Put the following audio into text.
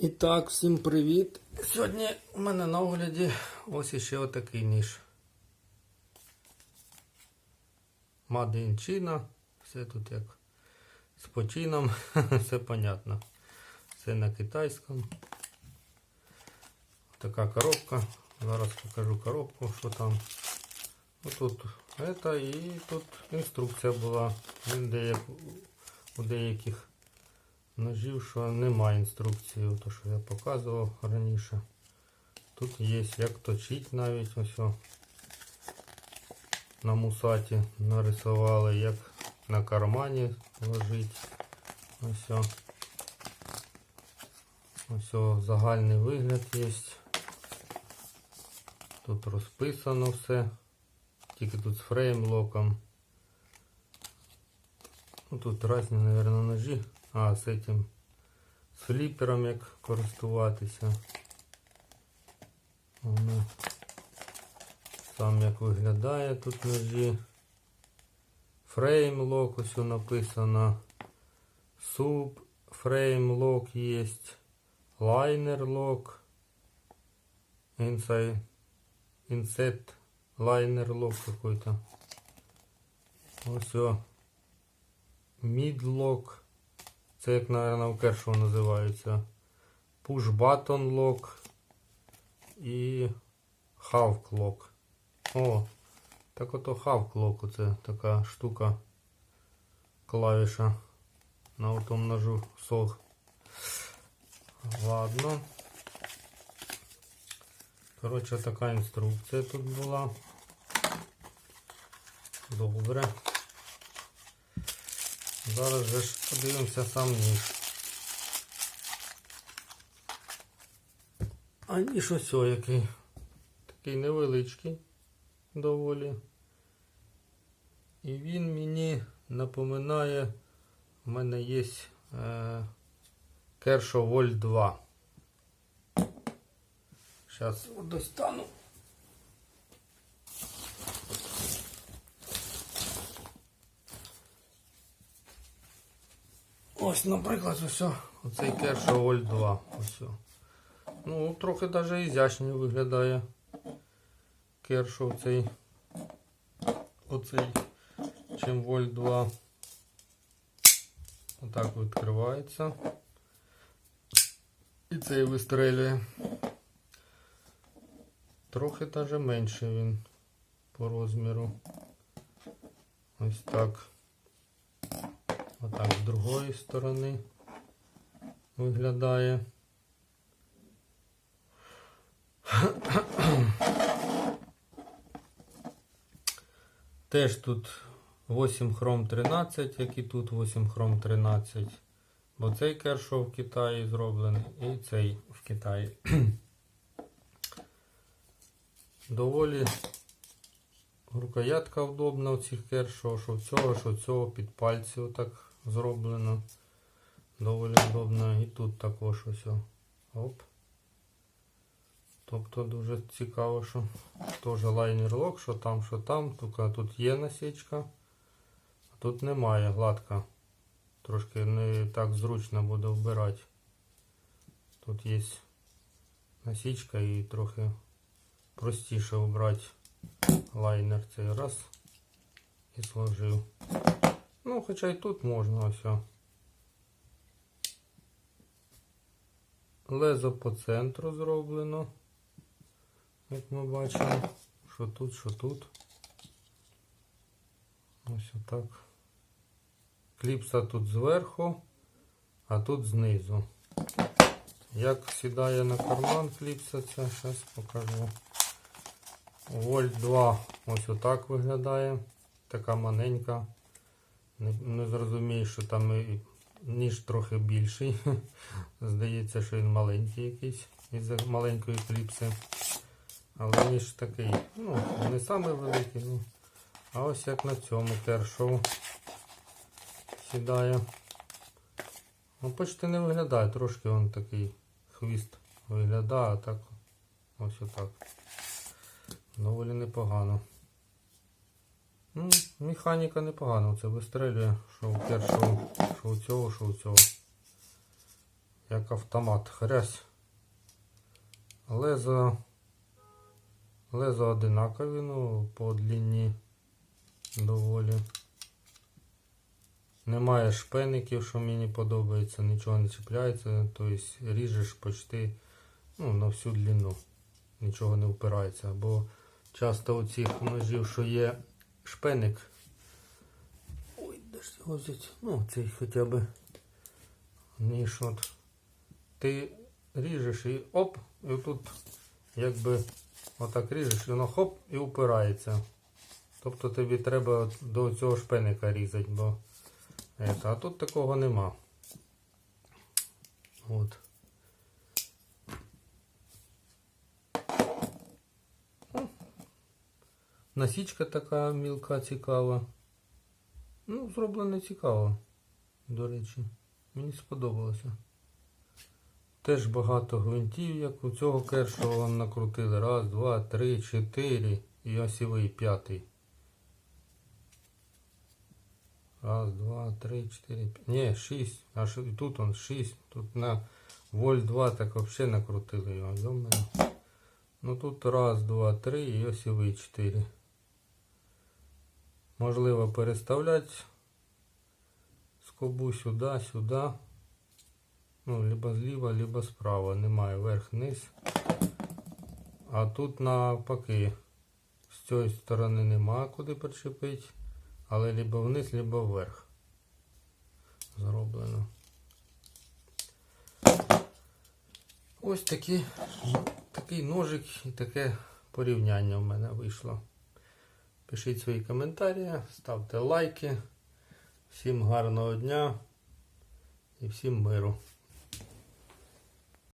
І так, всім привіт! Сьогодні у мене на огляді ось іще отакий ніж. China. Все тут як з почином, все понятно. Все на китайському. Така коробка. Зараз покажу коробку, що там. Тут это і тут інструкція була. Він деяк, у деяких ножів, що немає інструкції, то що я показував раніше. Тут є як точити навіть ось на мусаті нарисували, як на кармані ложити. Ось. Ось загальний вигляд є. Тут розписано все. Тільки тут з фреймлоком. Ну, тут різні, мабуть, ножі. А, з этим з фліпером як користуватися. Воно сам як виглядає тут ножі. Фрейм лок ось написано. Суб фрейм лок є. Лайнер лок. Inside Inset лайнер какой-то. Ось о. Це як, мабуть, у кершого називається. Push button lock і half clock. О, так ото half clock. Це така штука клавіша на тому ножу сох. Ладно. Коротше, така інструкція тут була. Добре. Зараз же ж подивимося сам ніж. А ніж ось який. Такий невеличкий доволі. І він мені напоминає, в мене є е, Kershaw Volt 2. Зараз достану. Ось, наприклад, ось оцей Kershaw Volt 2. Ось. Ну, трохи навіть ізящніше виглядає. Kershaw цей. Оцей, чим Volt 2. Отак відкривається. І цей вистрелює. Трохи навіть менше він по розміру. Ось так. Отак з другої сторони виглядає. Теж тут 8 хром 13, як і тут 8 хром 13. Бо цей кершов в Китаї зроблений і цей в Китаї. Доволі рукоятка удобна у цих кершов, що в цього, що в цього під пальці отак зроблено. Доволі удобно. І тут також ось. Оп. Тобто дуже цікаво, що теж лайнер лок, що там, що там. Тільки тут є насічка, а тут немає гладка. Трошки не так зручно буде вбирати. Тут є насічка і трохи простіше вбрати лайнер цей раз і сложив. Ну, хоча і тут можна ось. Лезо по центру зроблено. Як ми бачимо, що тут, що тут. Ось отак. Кліпса тут зверху, а тут знизу. Як сідає на карман кліпса, це зараз покажу. Вольт 2 ось отак виглядає. Така маленька. Не, не зрозумію, що там ніж трохи більший. Здається, що він маленький якийсь із маленької кліпси. Але ніж такий, ну, не самий великий, ну. А ось як на цьому кершоу сідає. Ну, почти не виглядає, трошки він такий хвіст виглядає, а так ось отак. Доволі непогано. Ну, механіка непогана, це вистрелює, що у першого, що у цього, що у цього. як автомат хрясь. Лезо, лезо одинакові, ну, по длині доволі. Немає шпеників, що мені подобається, нічого не чіпляється, тобто ріжеш почти ну, на всю длину. Нічого не впирається. Бо часто у цих ножів, що є шпеник. Ой, де ж його взяти? Ну, цей хоча б ніж от. Ти ріжеш і оп, і тут якби отак ріжеш, і воно хоп і упирається. Тобто тобі треба до цього шпеника різати, бо а тут такого нема. От. Насічка така мілка цікава. Ну, зроблено цікаво, до речі. Мені сподобалося. Теж багато гвинтів, як у цього кершого накрутили. Раз, два, три, чотири і осівий п'ятий. Раз, два, три, четыре, пять. Не, шесть. А і тут он шесть. Тут на вольт 2 так вообще накрутили його. Ну тут раз, два, три і осівий 4. Можливо переставляти скобу сюди, сюди. Ну, либо зліва, либо справа. Немає верх-низ. А тут навпаки. З цієї сторони нема куди причепити. Але либо вниз, либо вверх. Зроблено. Ось такі, такий ножик і таке порівняння в мене вийшло. Пишіть свої коментарі, ставте лайки. Всім гарного дня і всім миру.